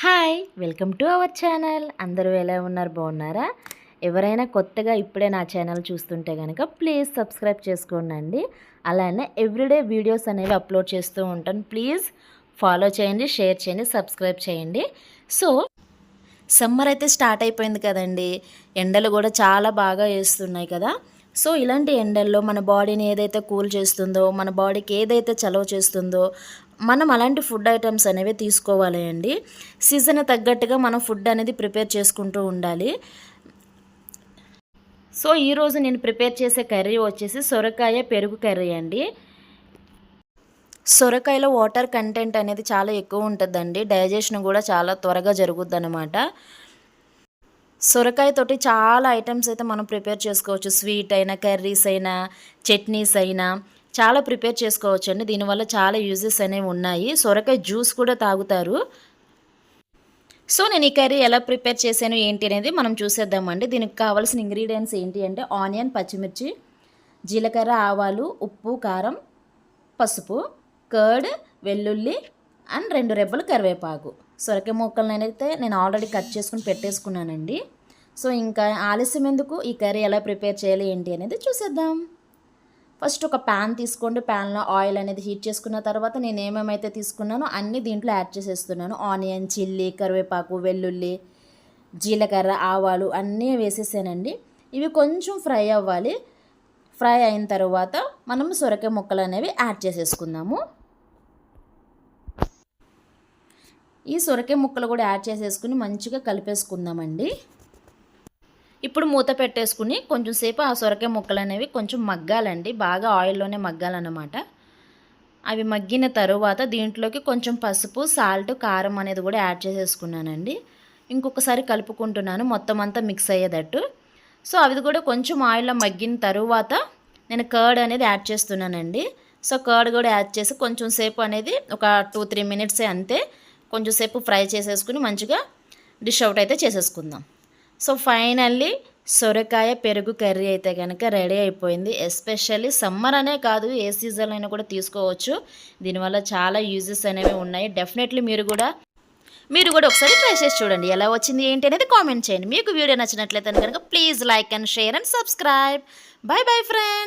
Hi welcome to our channel. అందరూ ఎలా ఉన్నారు? బాగున్నారా? ఎవరైనా కొత్తగా ఇప్పుడే నా ఛానల్ చూస్తుంటే కనుక ప్లీజ్ సబ్స్క్రైబ్ చేసుకోండి అలానే ఎవ్రీడే వీడియోస్ అనేవి అప్లోడ్ చేస్తూ ఉంటాను. ప్లీజ్ ఫాలో చేయండి షేర్ చేయండి సబ్స్క్రైబ్ చేయండి. సో సమ్మర్ అయితే స్టార్ట్ అయిపోయింది కదండి. ఎండలు కూడా చాలా బాగా వేస్తున్నాయి కదా. సో ఇలాంటి ఎండల్లో మన బాడీని ఏదైతే కూల్ చేస్తుందో మన బాడీకి ఏదైతే చలవ చేస్తుందో మనం అలాంటి ఫుడ్ ఐటమ్స్ అనేవి తీసుకోవాలి అండి. సీజన్ తగ్గట్టుగా మనం ఫుడ్ అనేది ప్రిపేర్ చేసుకుంటూ ఉండాలి. సో ఈరోజు నేను ప్రిపేర్ చేసే కర్రీ వచ్చేసి సొరకాయ పెరుగు కర్రీ అండి. సొరకాయలో వాటర్ కంటెంట్ అనేది చాలా ఎక్కువ ఉంటుందండి. డైజెషన్ కూడా చాలా త్వరగా జరుగుద్ది అనమాట సొరకాయ తోటి చాలా ఐటమ్స్ అయితే మనం ప్రిపేర్ చేసుకోవచ్చు. స్వీట్ అయినా కర్రీస్ అయినా చట్నీస్ అయినా చాలా ప్రిపేర్ చేసుకోవచ్చు అండి. దీనివల్ల చాలా యూజెస్ అనేవి ఉన్నాయి. సొరకాయ జ్యూస్ కూడా తాగుతారు. సో నేను ఈ కర్రీ ఎలా ప్రిపేర్ చేశాను ఏంటి అనేది మనం చూసేద్దామండి. దీనికి కావాల్సిన ఇంగ్రీడియంట్స్ ఏంటి అంటే ఆనియన్ పచ్చిమిర్చి జీలకర్ర ఆవాలు ఉప్పు కారం పసుపు కర్డ్ వెల్లుల్లి అండ్ రెండు రెబ్బలు కరివేపాకు. సొరకాయ ముక్కలనైతే అయితే నేను ఆల్రెడీ కట్ చేసుకుని పెట్టేసుకున్నానండి. సో ఇంకా ఆలస్యం ఎందుకు? ఈ కర్రీ ఎలా ప్రిపేర్ చేయాలి ఏంటి అనేది చూసేద్దాం. ఫస్ట్ ఒక ప్యాన్ తీసుకోండి. ప్యాన్లో ఆయిల్ అనేది హీట్ చేసుకున్న తర్వాత నేను ఏమేమైతే తీసుకున్నానో అన్నీ దీంట్లో యాడ్ చేసేస్తున్నాను. ఆనియన్ చిల్లీ కరివేపాకు వెల్లుల్లి జీలకర్ర ఆవాలు అన్నీ వేసేసానండి. ఇవి కొంచెం ఫ్రై అవ్వాలి. ఫ్రై అయిన తర్వాత మనం సొరకాయ ముక్కలు అనేవి యాడ్ చేసేసుకుందాము. ఈ సొరకాయ ముక్కలు కూడా యాడ్ చేసేసుకుని మంచిగా కలిపేసుకుందామండి. ఇప్పుడు మూత పెట్టేసుకుని కొంచెం సేపు ఆ సొరకాయ ముక్కలు అనేవి కొంచెం మగ్గాలండి. బాగా ఆయిల్లోనే మగ్గాలన్నమాట. అవి మగ్గిన తరువాత దీంట్లోకి కొంచెం పసుపు సాల్ట్ కారం అనేది కూడా యాడ్ చేసేసుకున్నానండి. ఇంకొకసారి కలుపుకుంటున్నాను. మొత్తం అంతా మిక్స్ అయ్యేటట్టు. సో అవి కూడా కొంచెం ఆయిల్లో మగ్గిన తరువాత నేను కర్డ్ అనేది యాడ్ చేస్తున్నానండి. సో కర్డ్ కూడా యాడ్ చేసి కొంచెం సేపు అనేది ఒక టూ త్రీ మినిట్సే అంతే కొంచెం సేపు ఫ్రై చేసేసుకుని మంచిగా డిష్ అవుట్ అయితే చేసేసుకుందాం. సో ఫైనల్లీ సొరకాయ పెరుగు కర్రీ అయితే కనుక రెడీ అయిపోయింది. ఎస్పెషల్లీ సమ్మర్ అనే కాదు ఏ సీజన్ అయినా కూడా తీసుకోవచ్చు. దీనివల్ల చాలా యూజెస్ అనేవి ఉన్నాయి. డెఫినెట్లీ మీరు కూడా మీరు కూడా ఒకసారి ట్రై చేసి చూడండి. ఎలా వచ్చింది ఏంటి అనేది కామెంట్ చేయండి. మీకు వీడియో నచ్చినట్లయితే కనుక please like and share and subscribe bye bye friend